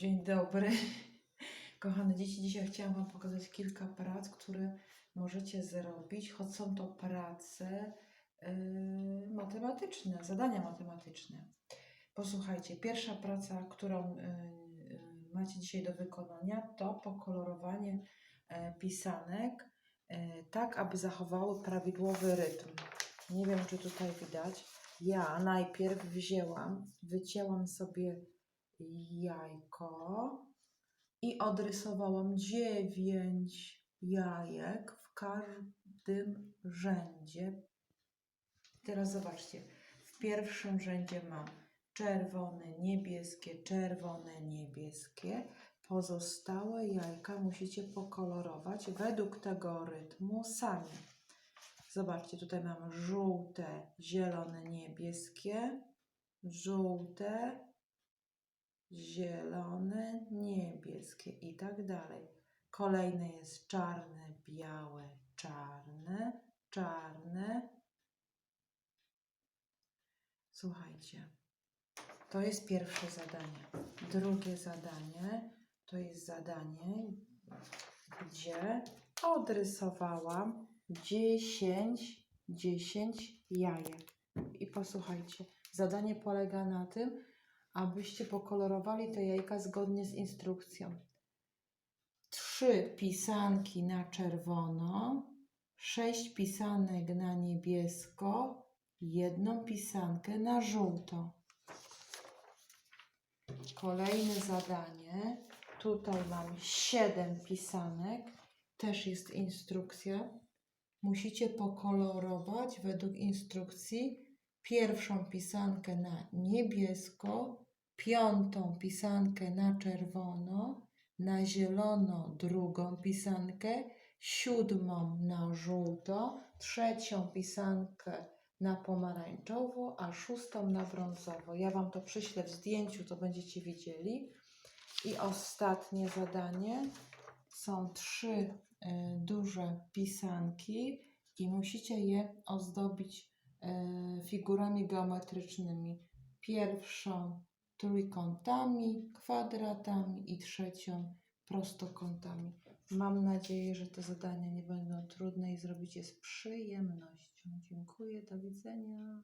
Dzień dobry. Kochane dzieci, dzisiaj chciałam Wam pokazać kilka prac, które możecie zrobić, choć są to prace yy, matematyczne, zadania matematyczne. Posłuchajcie, pierwsza praca, którą yy, yy, macie dzisiaj do wykonania, to pokolorowanie yy, pisanek yy, tak, aby zachowały prawidłowy rytm. Nie wiem, czy tutaj widać. Ja najpierw wzięłam, wycięłam sobie jajko i odrysowałam dziewięć jajek w każdym rzędzie. Teraz zobaczcie, w pierwszym rzędzie mam czerwone, niebieskie, czerwone, niebieskie. Pozostałe jajka musicie pokolorować według tego rytmu sami. Zobaczcie, tutaj mam żółte, zielone, niebieskie, żółte, zielone, niebieskie i tak dalej. Kolejne jest czarne, białe, czarne, czarne. Słuchajcie, to jest pierwsze zadanie. Drugie zadanie to jest zadanie, gdzie odrysowałam 10, 10 jajek. I posłuchajcie, zadanie polega na tym, abyście pokolorowali te jajka zgodnie z instrukcją. Trzy pisanki na czerwono, sześć pisanek na niebiesko, jedną pisankę na żółto. Kolejne zadanie. Tutaj mam siedem pisanek. Też jest instrukcja. Musicie pokolorować według instrukcji pierwszą pisankę na niebiesko, piątą pisankę na czerwono, na zielono drugą pisankę, siódmą na żółto, trzecią pisankę na pomarańczowo, a szóstą na brązowo. Ja Wam to przyślę w zdjęciu, to będziecie widzieli. I ostatnie zadanie są trzy y, duże pisanki i musicie je ozdobić figurami geometrycznymi. Pierwszą trójkątami, kwadratami i trzecią prostokątami. Mam nadzieję, że te zadania nie będą trudne i zrobicie z przyjemnością. Dziękuję, do widzenia.